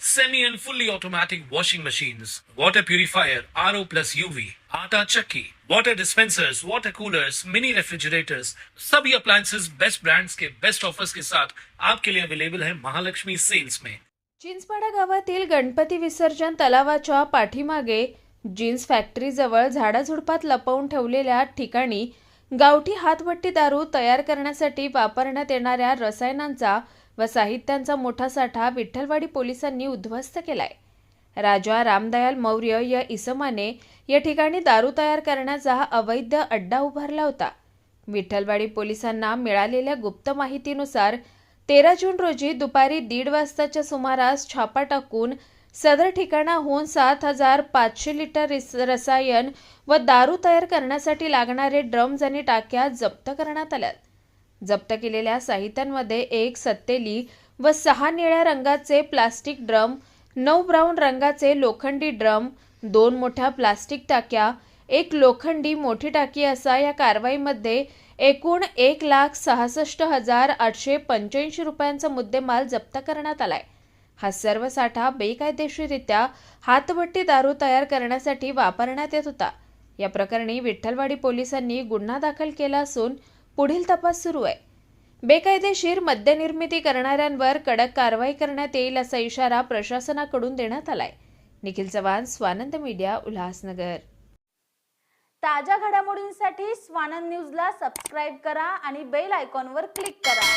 semi and fully automatic washing machines, water purifier, RO plus UV, आटा चक्की, water dispensers, water coolers, mini refrigerators, सभी appliances best brands के best offers के साथ आपके लिए अवेलेबल है महालक्ष्मी सेल्स में चिंचपाडा गावातील गणपती विसर्जन तलावाच्या पाठीमागे जीन्स फॅक्टरीजवळ झाडाझुडपात लपवून ठेवलेल्या ठिकाणी गावठी हातवट्टी दारू तयार करण्यासाठी वापरण्यात येणाऱ्या रसायनांचा व साहित्यांचा मोठा साठा विठ्ठलवाडी पोलिसांनी उद्ध्वस्त केलाय. राजा रामदयाल मौर्य या इसमाने या ठिकाणी दारू तयार करण्याचा हा अवैध अड्डा उभारला होता. विठ्ठलवाडी पोलिसांना मिळालेल्या गुप्त माहितीनुसार तेरा जून रोजी दुपारी दीड वाजताच्या सुमारास छापा टाकून सदर ठिकाणाहून सात हजार पाचशे लिटर रिस- रसायन व दारू तयार करण्यासाठी लागणारे ड्रम्स आणि टाक्या जप्त करण्यात आल्या जप्त केलेल्या साहित्यांमध्ये एक सत्तेली व सहा निळ्या रंगाचे प्लास्टिक ड्रम नऊ ब्राऊन रंगाचे लोखंडी ड्रम दोन मोठ्या प्लास्टिक टाक्या एक लोखंडी मोठी टाकी असा या कारवाईमध्ये एकूण एक लाख सहासष्ट हजार आठशे पंच्याऐंशी रुपयांचा मुद्देमाल जप्त करण्यात आलाय. हा सर्व साठा बेकायदेशीररित्या हातवट्टी दारू तयार करण्यासाठी वापरण्यात येत होता. या प्रकरणी विठ्ठलवाडी पोलिसांनी गुन्हा दाखल केला असून पुढील तपास सुरू आहे. बेकायदेशीर मद्यनिर्मिती करणाऱ्यांवर कडक कारवाई करण्यात येईल असा इशारा प्रशासनाकडून देण्यात आलाय. निखिल चव्हाण स्वानंद मीडिया उल्हासनगर. ताज्या घडामोडींसाठी स्वानंद न्यूजला सबस्क्राईब करा आणि बेल आयकॉनवर क्लिक करा.